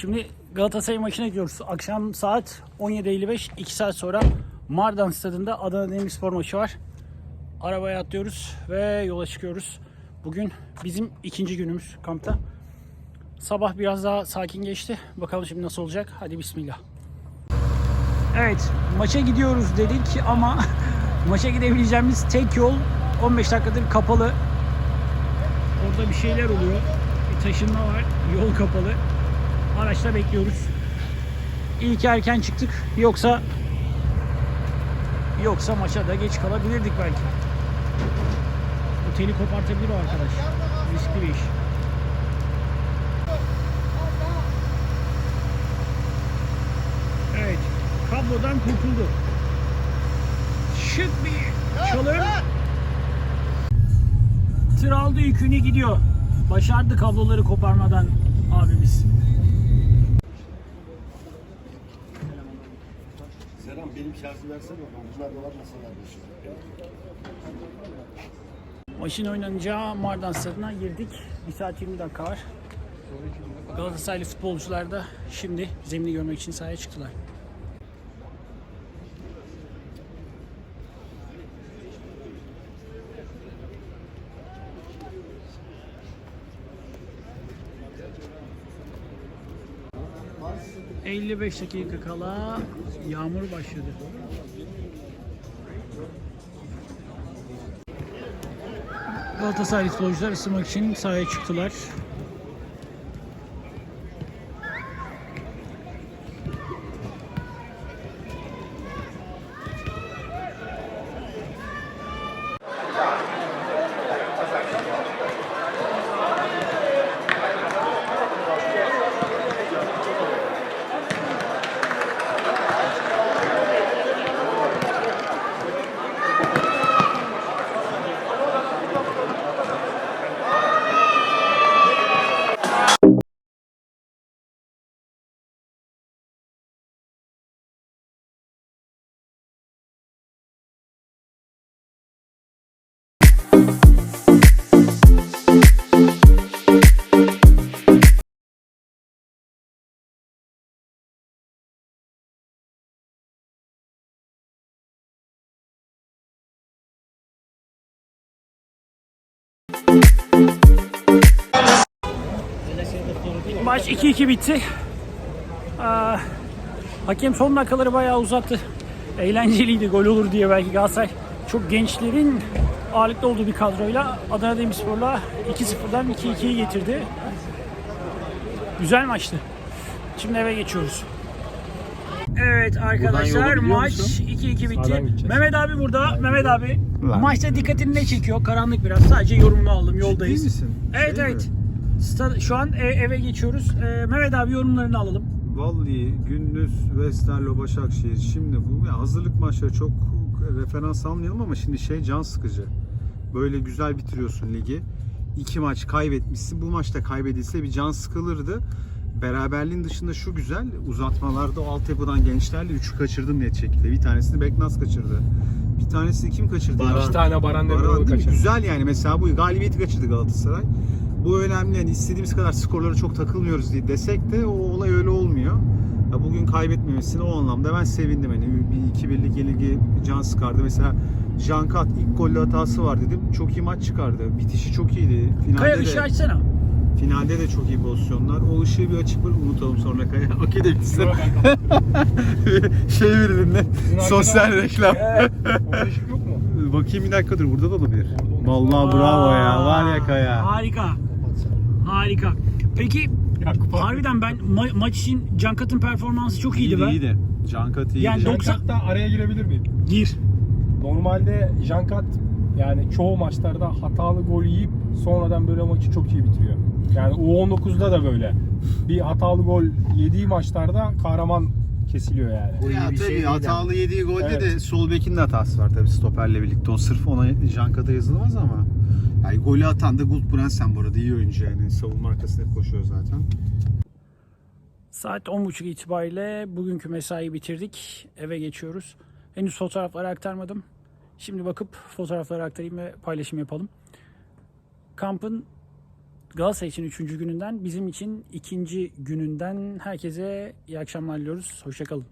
Şimdi Galatasaray maçına gidiyoruz. Akşam saat 17.55, 2 saat sonra Mardan stadında Adana Demirspor maçı var. Arabaya atlıyoruz ve yola çıkıyoruz. Bugün bizim ikinci günümüz kampta. Sabah biraz daha sakin geçti. Bakalım şimdi nasıl olacak. Hadi bismillah. Evet, maça gidiyoruz dedik ama maça gidebileceğimiz tek yol 15 dakikadır kapalı. Orada bir şeyler oluyor. Bir taşınma var. Yol kapalı. Araçta bekliyoruz. İyi ki erken çıktık. Yoksa yoksa maça da geç kalabilirdik belki. Oteli kopartabilir o arkadaş. Riskli bir iş. Evet. Kablodan kurtuldu. Şık bir çalım. Tır aldı yükünü gidiyor. Başardı kabloları koparmadan abimiz. Benim şarjı versene. Bunlar da var masalarda şimdi. Oynanacağı Mardan Stadı'na girdik. 1 saat 20 dakika var. Galatasaraylı futbolcular da şimdi zemini görmek için sahaya çıktılar. ...55 dakika kala yağmur başladı. Galatasaray futbolcular ısınmak için sahaya çıktılar. Maç 2-2 bitti. Aa, hakem son dakikaları bayağı uzattı. Eğlenceliydi gol olur diye belki Galatasaray çok gençlerin ağırlıklı olduğu bir kadroyla Adana Demirspor'la 2-0'dan 2-2'yi getirdi. Güzel maçtı. Şimdi eve geçiyoruz. Evet arkadaşlar maç musun? 2-2 bitti. Mehmet abi burada. Mehmet abi Lan. maçta dikkatini ne çekiyor? Karanlık biraz. Sadece yorumunu aldım. Yoldayız. misin? Evet Şey evet. Sta- Şu an e- eve geçiyoruz. E, Mehmet abi yorumlarını alalım. Vallahi gündüz Westerlo Başakşehir şimdi bu ya hazırlık maçları çok referans almayalım ama şimdi şey can sıkıcı. Böyle güzel bitiriyorsun ligi. İki maç kaybetmişsin. Bu maçta kaybedilse bir can sıkılırdı. Beraberliğin dışında şu güzel. Uzatmalarda o altyapıdan gençlerle üçü kaçırdım net şekilde. Bir tanesini Beknaz kaçırdı. Bir tanesini kim kaçırdı? ya? İki tane Baran Demiroğlu Baran kaçırdı. Güzel yani mesela bu galibiyeti kaçırdı Galatasaray. Bu önemli yani istediğimiz kadar skorlara çok takılmıyoruz diye desek de o olay öyle olmuyor. Ya bugün kaybetmemesine o anlamda ben sevindim. Hani bir 2-1'lik yenilgi can sıkardı. Mesela Jankat ilk golle hatası var dedim. Çok iyi maç çıkardı. Bitişi çok iyiydi. Finalde Kaya de, ışığı açsana. finalde de çok iyi pozisyonlar. O ışığı bir açıp unutalım sonra Kaya. Okey de bitsin. şey verelim ne? Sosyal reklam. Orada ışık yok mu? Bakayım bir dakika dur burada da olabilir. Vallahi bravo ya. Var ya Kaya. Harika. Harika. Peki Yakup abi. harbiden ben ma- maç için Cankat'ın performansı çok iyiydi, İyiydi be. iyiydi. Cankat iyiydi. Yani Can- 90 Jankat da araya girebilir miyim? Gir. Normalde Jankat yani çoğu maçlarda hatalı gol yiyip sonradan böyle maçı çok iyi bitiriyor. Yani U19'da da böyle. Bir hatalı gol yediği maçlarda kahraman kesiliyor yani. Ya tabii hatalı yediği golde Evet. de sol bekin de hatası var tabii stoperle birlikte. O sırf ona Jankat'a yazılmaz ama. Yani golü atan da Gultbrandsen bu arada iyi oyuncu yani. Savunma arkasında koşuyor zaten. Saat 10.30 itibariyle bugünkü mesai bitirdik. Eve geçiyoruz. Henüz fotoğrafları aktarmadım. Şimdi bakıp fotoğrafları aktarayım ve paylaşım yapalım. Kampın Galatasaray için 3. gününden, bizim için ikinci gününden herkese iyi akşamlar diliyoruz. Hoşçakalın.